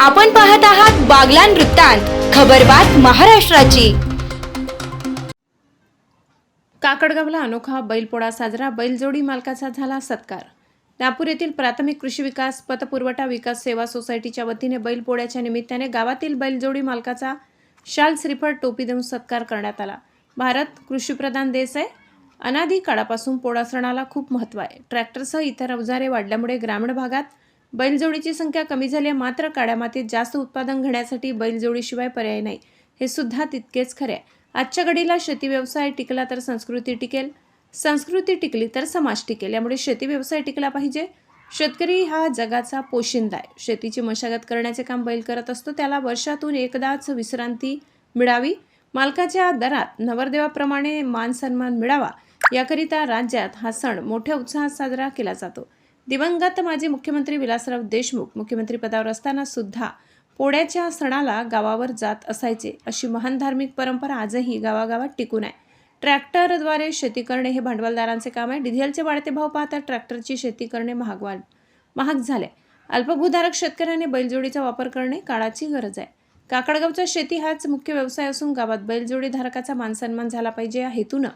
आपण पाहत आहात बागलान वृत्तांत खबरबात महाराष्ट्राची. काकडगावला अनोखा बैलपोळा साजरा बैलजोडी मालकाचा झाला सत्कार. नागपूर येथील प्राथमिक कृषी विकास पतपुरवठा विकास सेवा सोसायटीच्या वतीने बैलपोळ्याच्या निमित्ताने गावातील बैलजोडी मालकाचा शाल श्रीफळ टोपी देऊन सत्कार करण्यात आला. भारत कृषीप्रधान देश आहे. अनादी काळापासून पोळा सणाला खूप महत्त्व आहे. ट्रॅक्टरसह इतर अवजारे वाढल्यामुळे ग्रामीण भागात बैलजोडीची संख्या कमी झाली आहे मात्र काळ्या मातीत जास्त उत्पादन घेण्यासाठी बैलजोडीशिवाय पर्याय नाही. हे सुद्धा तितकेच खरे आहे. आजच्या घडीला शेती व्यवसाय टिकला तर संस्कृती टिकेल संस्कृती टिकली तर समाज टिकेल. यामुळे शेती व्यवसाय टिकला पाहिजे. शेतकरी हा जगाचा पोशिंदा आहे. शेतीची मशागत करण्याचे काम बैल करत असतो. त्याला वर्षातून एकदाच विश्रांती मिळावी. मालकाच्या दरात नवरदेवाप्रमाणे मान सन्मान मिळावा. याकरिता राज्यात हा सण मोठ्या उत्साहात साजरा केला जातो. दिवंगत माजी मुख्यमंत्री विलासराव देशमुख मुख्यमंत्रीपदावर असताना सुद्धा पोळ्याच्या सणाला गावावर जात असायचे. अशी महान धार्मिक परंपरा आजही गावागावात टिकून आहे. ट्रॅक्टरद्वारे शेती करणे हे भांडवलदारांचे काम आहे. डिझेलचे वाढते भाव पाहता ट्रॅक्टरची शेती करणे महागवा महाग झाले. अल्पभूधारक शेतकऱ्याने बैलजोडीचा वापर करणे काळाची गरज आहे. काकडगावचा शेती हाच मुख्य व्यवसाय असून गावात बैलजोडी धारकाचा मानसन्मान झाला पाहिजे या हेतूनं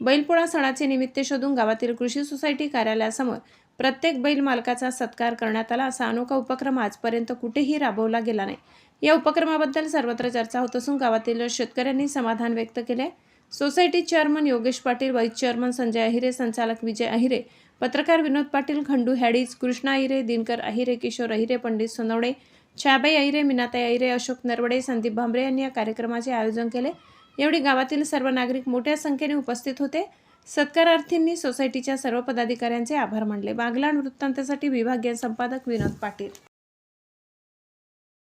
बैलपोळा सणाचे निमित्त शोधून गावातील कृषी सोसायटी कार्यालयासमोर प्रत्येक बैल मालकाचा सत्कार करण्यात आला असा अनोखा उपक्रम आजपर्यंत कुठेही राबवला गेला नाही. या उपक्रमाबद्दल सर्वत्र चर्चा होत असून गावातील शेतकऱ्यांनी समाधान व्यक्त केले society chairman Yogesh Patil vice chairman Sanjay Ahire संचालक विजय अहिरे पत्रकार विनोद पाटील खंडू हॅडीज कृष्णा अहिरे दिनकर अहिरे किशोर अहिरे पंडित सोनवणे छाबाई अहिरे मिनाताई अहिरे अशोक नरवडे संदीप भांबरे यांनी या कार्यक्रमाचे आयोजन केले. यावेळी गावातील सर्व नागरिक मोठ्या संख्येने उपस्थित होते. सत्कारार्थींनी सोसायटीच्या सर्व पदाधिकाऱ्यांचे आभार मानले. बागलाण वृत्तांतासाठी विभागीय संपादक विनोद पाटील.